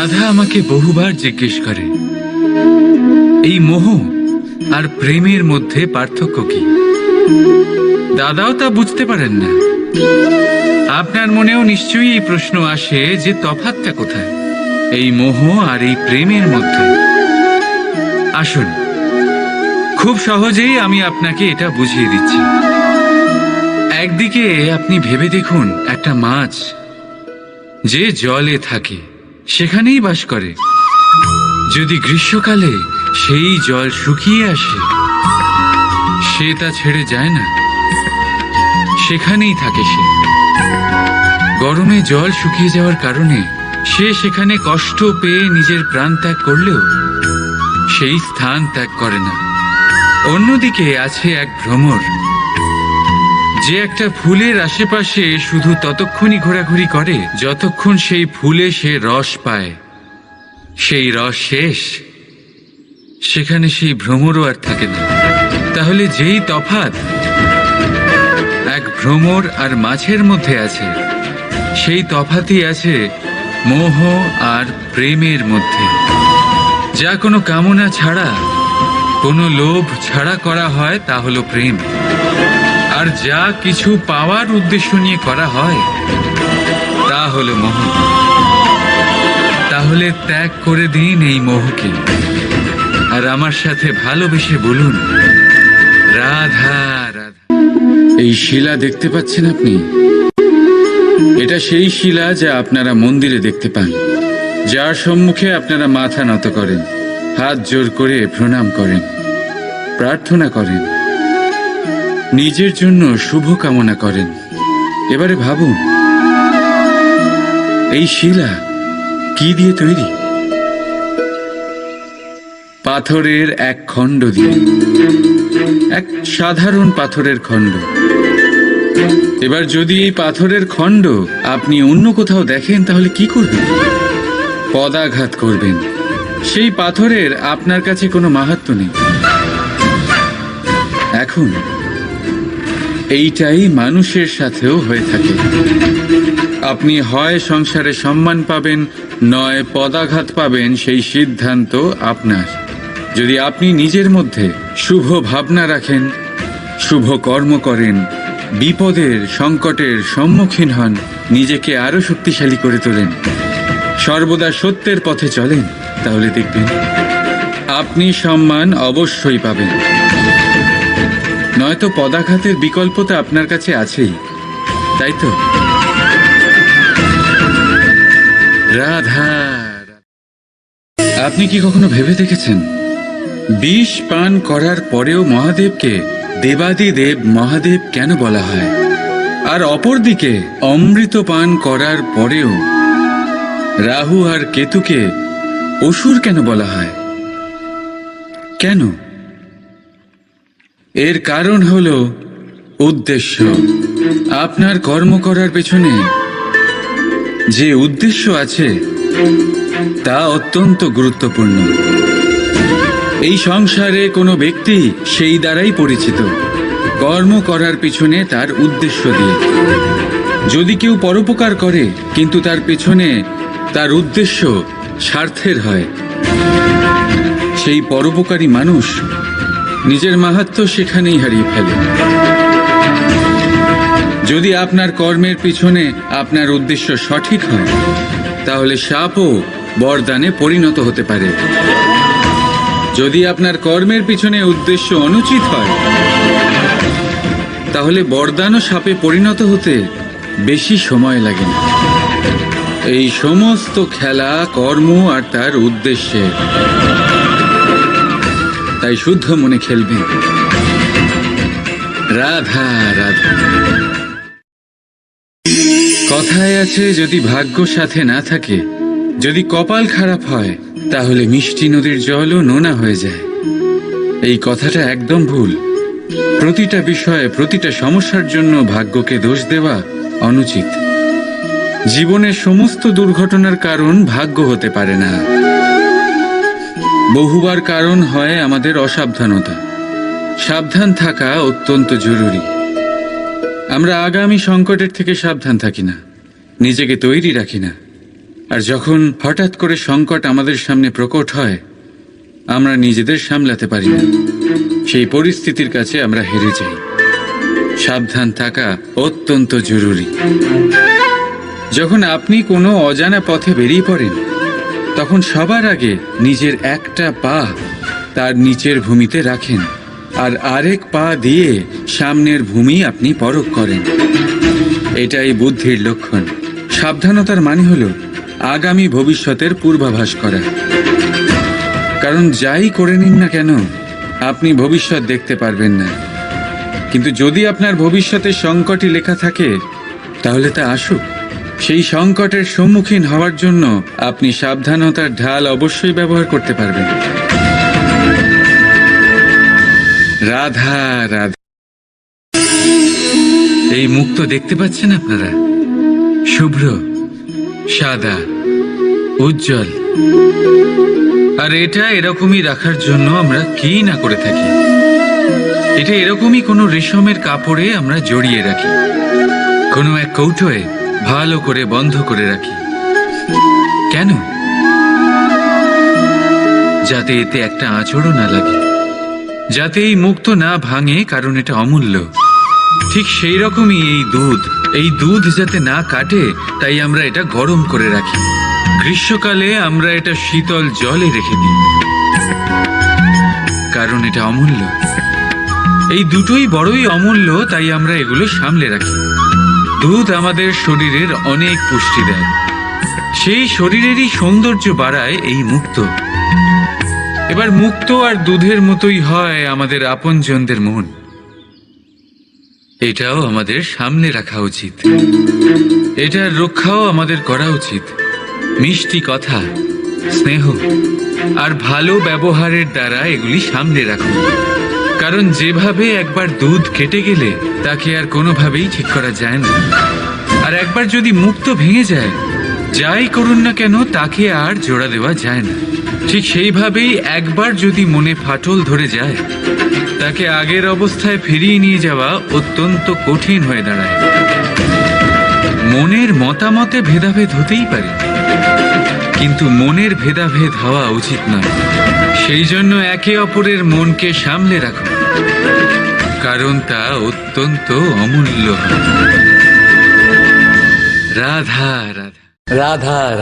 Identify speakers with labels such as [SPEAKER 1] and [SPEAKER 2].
[SPEAKER 1] রাধা আমাকে বহুবার জিজ্ঞেস করে, এই মোহ আর প্রেমের মধ্যে পার্থক্য কি? দাদাও তা বুঝতে পারেন না। আপনার মনেও নিশ্চয়ই এই প্রশ্ন আসে যে তফাৎটা কোথায়? এই মোহ আর এই প্রেমের মধ্যে। আসুন, খুব সহজেই আমি আপনাকে এটা বুঝিয়ে দিচ্ছি। একদিকে আপনি ভেবে দেখুন একটা মাছ যে জলে থাকে। সেখানেই বাস করে। যদি গ্রীষ্মকালে সেই জল শুকিয়ে আসে, সে তা ছেড়ে যায় না। সেখানেই থাকে সে। গরমে জল শুকিয়ে যাওয়ার কারণে সে সেখানে কষ্ট পেয়ে নিজের প্রাণ ত্যাগ করলেও সেই স্থান ত্যাগ করে না। অন্যদিকে আছে এক ভ্রমর। যে একটা ফুলের আশেপাশে শুধু ততক্ষণই ঘোরাঘুরি করে, যতক্ষণ সেই ফুলে সে রস পায়। সেই রস শেষ। সেখানে সেই ভ্রমরও আর থাকে না। তাহলে যেই তফাৎ এক ভ্রমর আর মাছের মধ্যে আছে, সেই তফাতই আছে মোহ আর প্রেমের মধ্যে। যা কোনো কামনা ছাড়া, কোনো লোভ ছাড়া করা হয়, তা হলো প্রেম। আর যা কিছু পাওয়ার উদ্দেশ্য নিয়ে করা হয়, তা হলো মোহ। তাহলে ত্যাগ করে দিন এই মোহকে। আর আমার সাথে ভালোবেসে বলুন, রাধা রাধা। এই শিলা দেখতে পাচ্ছেন আপনি? এটা সেই শিলা যা আপনারা মন্দিরে দেখতে পান, যার সম্মুখে আপনারা মাথা নত করেন, হাত জোর করে প্রণাম করেন, প্রার্থনা করেন। নিজের জন্য শুভ কামনা করেন। এবারে ভাবুন, এই শিলা কি দিয়ে তৈরি? পাথরের এক খণ্ড দিয়ে, এক সাধারণ পাথরের খণ্ড। এবার যদি এই পাথরের খণ্ড আপনি অন্য কোথাও দেখেন, তাহলে কি করবেন? পদাঘাত করবেন। সেই পাথরের আপনার কাছে কোনো মাহাত্ম নেই। এখন এইটাই মানুষের সাথেও হয়ে থাকে। আপনি হয় সংসারে সম্মান পাবেন, নয় পদাঘাত পাবেন, সেই সিদ্ধান্ত আপনার। যদি আপনি নিজের মধ্যে শুভ ভাবনা রাখেন, শুভ কর্ম করেন, বিপদের সংকটের সম্মুখীন হন, নিজেকে আরও শক্তিশালী করে তোলেন, সর্বদা সত্যের পথে চলেন, তাহলে দেখবেন আপনি সম্মান অবশ্যই পাবেন। নয়তো পদাঘাতের বিকল্প তো আপনার কাছে আছেই, তাই তো? রাধা। আপনি কি কখনো ভেবে দেখেছেন? বিষ পান করার পরেও মহাদেবকে দেবাদিদেব মহাদেব কেন বলা হয়? আর অপরদিকে অমৃত পান করার পরেও রাহু আর কেতুকে অসুর কেন বলা হয়? কেন? এর কারণ হল উদ্দেশ্য। আপনার কর্ম করার পেছনে যে উদ্দেশ্য আছে, তা অত্যন্ত গুরুত্বপূর্ণ। এই সংসারে কোনো ব্যক্তি সেই দ্বারাই পরিচিত। কর্ম করার পিছনে তার উদ্দেশ্য দিয়ে। যদি কেউ পরোপকার করে, কিন্তু তার পেছনে তার উদ্দেশ্য স্বার্থের হয়। সেই পরোপকারী মানুষ নিজের মাহাত্ম সেখানেই হারিয়ে ফেলে। যদি আপনার কর্মের পিছনে আপনার উদ্দেশ্য সঠিক হয়, তাহলে সাপও বরদানে পরিণত হতে পারে। যদি আপনার কর্মের পিছনে উদ্দেশ্য অনুচিত হয়, তাহলে বরদানও সাপে পরিণত হতে বেশি সময় লাগে না। এই সমস্ত খেলা, কর্ম আর তার উদ্দেশ্যে তাই শুদ্ধ মনে খেলবেন রাধা রাধা। কথায় আছে, যদি ভাগ্য সাথে না থাকে, যদি কপাল খারাপ হয়, তাহলে মিষ্টি নদীর জলও নোনা হয়ে যায়। এই কথাটা একদম ভুল। প্রতিটা বিষয়ে, প্রতিটা সমস্যার জন্য ভাগ্যকে দোষ দেওয়া অনুচিত। জীবনের সমস্ত দুর্ঘটনার কারণ ভাগ্য হতে পারে না। বহুবার কারণ হয় আমাদের অসাবধানতা। সাবধান থাকা অত্যন্ত জরুরি। আমরা আগামী সংকটের থেকে সাবধান থাকি না, নিজেকে তৈরি রাখি না। আর যখন হঠাৎ করে সংকট আমাদের সামনে প্রকট হয়, আমরা নিজেদের সামলাতে পারি না। সেই পরিস্থিতির কাছে আমরা হেরে যাই। সাবধান থাকা অত্যন্ত জরুরি। যখন আপনি কোনো অজানা পথে বেরিয়ে পড়েন তখন সবার আগে নিজের একটা পা তার নিচের ভূমিতে রাখেন আর আরেক পা দিয়ে সামনের ভূমি আপনি পরখ করেন। এটাই বুদ্ধির লক্ষণ। সাবধানতার মানে হল আগামী ভবিষ্যতের পূর্বাভাস করা। কারণ যাই করে নিন না কেন, আপনি ভবিষ্যৎ দেখতে পারবেন না। কিন্তু যদি আপনার ভবিষ্যতে সংকটই লেখা থাকে, তাহলে তা আসুক। সেই সংকটের সম্মুখীন হওয়ার জন্য আপনি সাবধানতার ঢাল অবশ্যই ব্যবহার করতে পারবেন। রাধা রাধা। এই মুক্ত দেখতে পাচ্ছেন আপনারা? শুভ্র, সাদা, উজ্জ্বল। আর এটা এরকমই রাখার জন্য আমরা কি না করে থাকি? এটা এরকমই কোনো রেশমের কাপড়ে আমরা জড়িয়ে রাখি। কোনো এক কৌটোয় ভালো করে বন্ধ করে রাখি। কেন? যাতে এতে একটা আঁচড়ও না লাগে। যাতে এই মুক্ত না ভাঙে কারণ এটা অমূল্য। ঠিক সেই রকমই এই দুধ। এই দুধ যাতে না কাটে, তাই আমরা এটা গরম করে রাখি। গ্রীষ্মকালে আমরা এটা শীতল জলে রেখে দিই। কারণ এটা অমূল্য। এই দুটোই বড়ই অমূল্য, তাই আমরা এগুলো সামলে রাখি। দুধ আমাদের শরীরের অনেক পুষ্টি দেয়। সেই শরীরেরই সৌন্দর্য বাড়ায় এই মুক্ত। এবার মুক্ত আর দুধের মতোই হয় আমাদের আপনজনদের মন। এটাও আমাদের সামনে রাখা উচিত। এটার রক্ষাও আমাদের করা উচিত। মিষ্টি কথা, স্নেহ আর ভালো ব্যবহারের দ্বারা এগুলি সামনে রাখুন। কারণ যেভাবে একবার দুধ কেটে গেলে তাকে আর কোনোভাবেই ঠিক করা যায় না। আর একবার যদি মুক্ত ভেঙে যায়, যাই করুন না কেন, তাকে আর জোড়া দেওয়া যায় না। ঠিক সেইভাবেই একবার যদি মনে ফাটল ধরে যায়, তাকে আগের অবস্থায় ফিরিয়ে নিয়ে যাওয়া অত্যন্ত কঠিন হয়ে দাঁড়ায়। মনের মতামতে ভেদাভেদ হতেই পারে, কিন্তু মনের ভেদাভেদ হওয়া উচিত নয়। সেই জন্য একে অপরের মনকে সামলে রাখুন। কারণ তা অত্যন্ত অমূল্য। রাধা রাধা
[SPEAKER 2] রাধা